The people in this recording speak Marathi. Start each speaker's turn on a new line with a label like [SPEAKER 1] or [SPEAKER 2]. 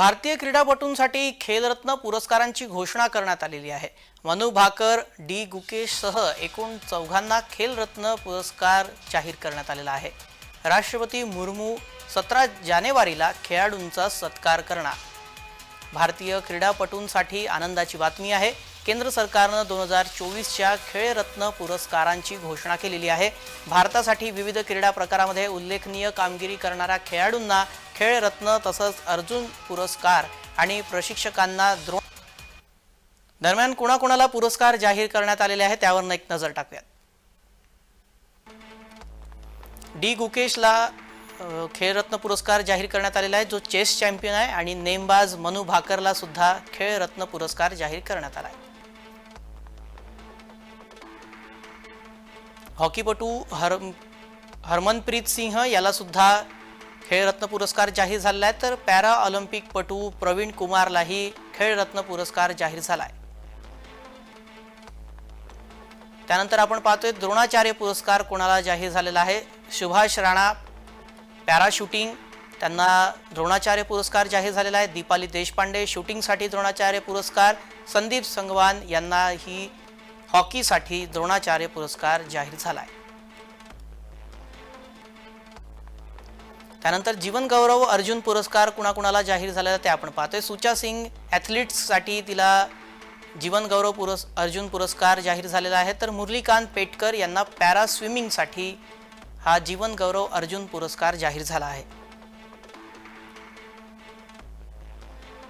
[SPEAKER 1] भारतीय क्रीडापटूंसाठी खेलरत्न पुरस्कारांची घोषणा करण्यात आलेली आहे. मनु भाकर डी गुकेशसह एकूण चौघांना खेलरत्न पुरस्कार जाहीर करण्यात आलेला आहे. राष्ट्रपती मुर्मू सतरा जानेवारीला खेळाडूंचा सत्कार करणार. भारतीय क्रीडापटूंसाठी आनंदाची बातमी आहे. केंद्र सरकारनं दोन हजार चोवीसच्या खेळरत्न पुरस्कारांची घोषणा केलेली आहे. भारतासाठी विविध क्रीडा प्रकारामध्ये उल्लेखनीय कामगिरी करणाऱ्या खेळाडूंना खेळरत्न तसंच अर्जुन पुरस्कार आणि प्रशिक्षकांना द्रोण दरम्यान कोणाकोणाला पुरस्कार जाहीर करण्यात आलेले आहे त्यावर एक नजर टाकूयात. डी गुकेशला खेळरत्न पुरस्कार जाहीर करण्यात आलेला आहे जो चेस चॅम्पियन आहे आणि नेमबाज मनु भाकरला सुद्धा खेळरत्न पुरस्कार जाहीर करण्यात आला आहे. हॉकीपटू हर हरमनप्रीत सिंह यालासुद्धा खेळरत्न पुरस्कार जाहीर झालेला आहे तर पॅरा ऑलिम्पिकपटू प्रवीण कुमारलाही खेळरत्न पुरस्कार जाहीर झाला आहे त्यानंतर आपण पाहतोय द्रोणाचार्य पुरस्कार कोणाला जाहीर झालेला आहे? सुभाष राणा पॅराशूटिंग त्यांना द्रोणाचार्य पुरस्कार जाहीर झालेला आहे. दीपाली देशपांडे शूटिंगसाठी द्रोणाचार्य पुरस्कार संदीप संगवान यांनाही हॉकीसाठी द्रोणाचार्य पुरस्कार जाहीर झाला आहे त्यानंतर जीवनगौरव अर्जुन पुरस्कार कुणाकुणाला जाहीर झाला ते आपण पाहतोय. सुचा सिंग ॲथलीट्ससाठी तिला जीवनगौरव पुरस् अर्जुन पुरस्कार जाहीर झालेला आहे. तर मुरलीकांत पेटकर यांना पॅरा स्विमिंगसाठी हा जीवनगौरव अर्जुन पुरस्कार जाहीर झाला आहे.